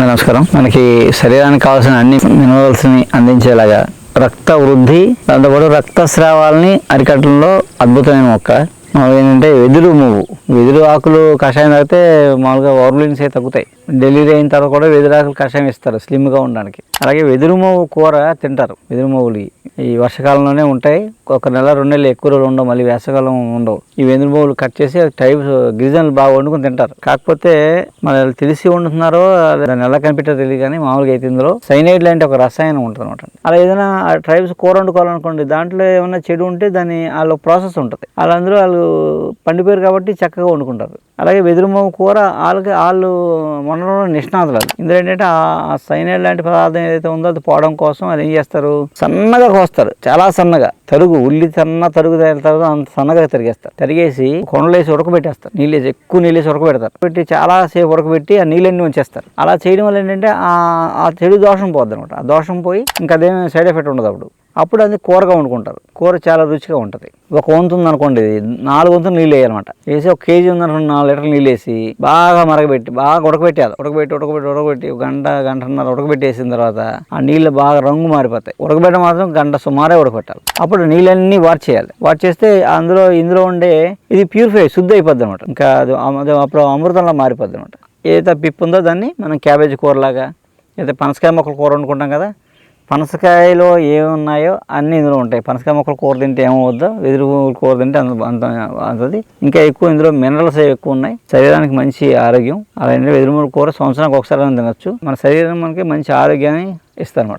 నమస్కారం. మనకి శరీరానికి కావాల్సిన అన్ని మినరల్స్ని అందించేలాగా రక్త వృద్ధి దాంతోపాటు రక్తస్రావాలని అరికట్టడంలో అద్భుతమైన మొక్క ఏంటంటే వెదురు మువ్వు వెదురు ఆకులు కషాయం తాగితే మామూలుగా ఓర్లిన్స్ అయితే తగ్గుతాయి. డెలివరీ అయిన తర్వాత కూడా వెదురు ఆకులు కషాయం ఇస్తారు స్లిమ్గా ఉండడానికి. అలాగే వెదురు కూర తింటారు. వెదురు మువ్వులు ఈ వర్షకాలంలోనే ఉంటాయి. ఒక నెల రెండు నెలలు ఎక్కువ రోజులు ఉండవు. మళ్ళీ వేసవకాలం ఉండవు. ఈ వెదురు కట్ చేసి టైప్స్ గిరిజనులు బాగా వండుకొని తింటారు. కాకపోతే మన తెలిసి వండుతున్నారో దాన్ని ఎలా కనిపెట్టారో తెలియదు కానీ మామూలుగా అయితే ఇందులో సైనైడ్ లాంటి ఒక రసాయనం ఉంటుంది అనమాట అలా ఏదైనా ట్రైబ్స్ కూర వండుకోవాలనుకోండి దాంట్లో ఏమైనా చెడు ఉంటే దాన్ని వాళ్ళ ప్రాసెస్ ఉంటుంది. వాళ్ళందరూ వాళ్ళు పండిపోయారు కాబట్టి చక్కగా వండుకుంటారు. అలాగే వెదురుమవ్వు కూర వాళ్ళకి వాళ్ళు మొన్నలో నిష్ణాతులు అది. ఇందులో ఏంటంటే ఆ సైనైడ్ లాంటి పదార్థం ఏదైతే ఉందో అది పోవడం కోసం అది ఏం చేస్తారు? సన్నగా కోస్తారు. చాలా సన్నగా. తరుగు ఉల్లి సన్న తరుగు తరుగు అంత సన్నగా తరిగేస్తారు. తరిగేసి కొండలేసి ఉడకబెట్టేస్తారు. నీళ్ళేసి ఎక్కువ నీళ్ళేసి ఉడకబెడతారు. పెట్టి చాలా సేపు ఉడకబెట్టి ఆ నీళ్ళన్నీ ఉంచేస్తారు. అలా చేయడం వల్ల ఏంటంటే ఆ చెడు దోషం పోద్ది అనమాట ఆ దోషం పోయి ఇంకా అదేం సైడ్ ఎఫెక్ట్ ఉండదు అప్పుడు. అప్పుడు అది కూరగా వండుకుంటారు. కూర చాలా రుచిగా ఉంటుంది. ఒక వంతు ఉందనుకోండి నాలుగు వంతులు నీళ్ళు వేయాలన్నమాట. వేసి ఒక కేజీ ఉందనుకోండి నాలుగు లీటర్లు నీళ్ళు వేసి బాగా మరగబెట్టి బాగా ఉడకబెట్టాలి ఉడకబెట్టి ఉడకబెట్టి ఉడకబెట్టి గంట గంటన్నర ఉడకబెట్టేసిన తర్వాత ఆ నీళ్ళు బాగా రంగు మారిపోతాయి. ఉడకబెట్టడం మాత్రం గంట సుమారే ఉడకబెట్టాలి. అప్పుడు నీళ్ళన్నీ వాట్ చేయాలి. వాట్ చేస్తే అందులో ఇందులో ఉండే ఇది ప్యూరిఫై శుద్ధి అయిపోద్ది అనమాట ఇంకా అది అప్పుడు అమృతంలా మారిపోద్ది అనమాట ఏదైతే పిప్పు ఉందో దాన్ని మనం క్యాబేజీ కూరలాగా లేదా పనసకాయ మొక్కలు కూర వండుకుంటాం కదా పనసకాయలో ఏమున్నాయో అన్నీ ఇందులో ఉంటాయి. పనసకాయ మొక్కలు కూర తింటే ఏమవుద్దో వెదురు కూర తింటే అంత అంత అంతది. ఇంకా ఎక్కువ ఇందులో మినరల్స్ ఎక్కువ ఉన్నాయి? శరీరానికి మంచి ఆరోగ్యం. అలాగే వెదురు కూర సంవత్సరానికి ఒకసారి తినచ్చు. మన శరీరం మనకి మంచి ఆరోగ్యాన్ని ఇస్తారన్నమాట.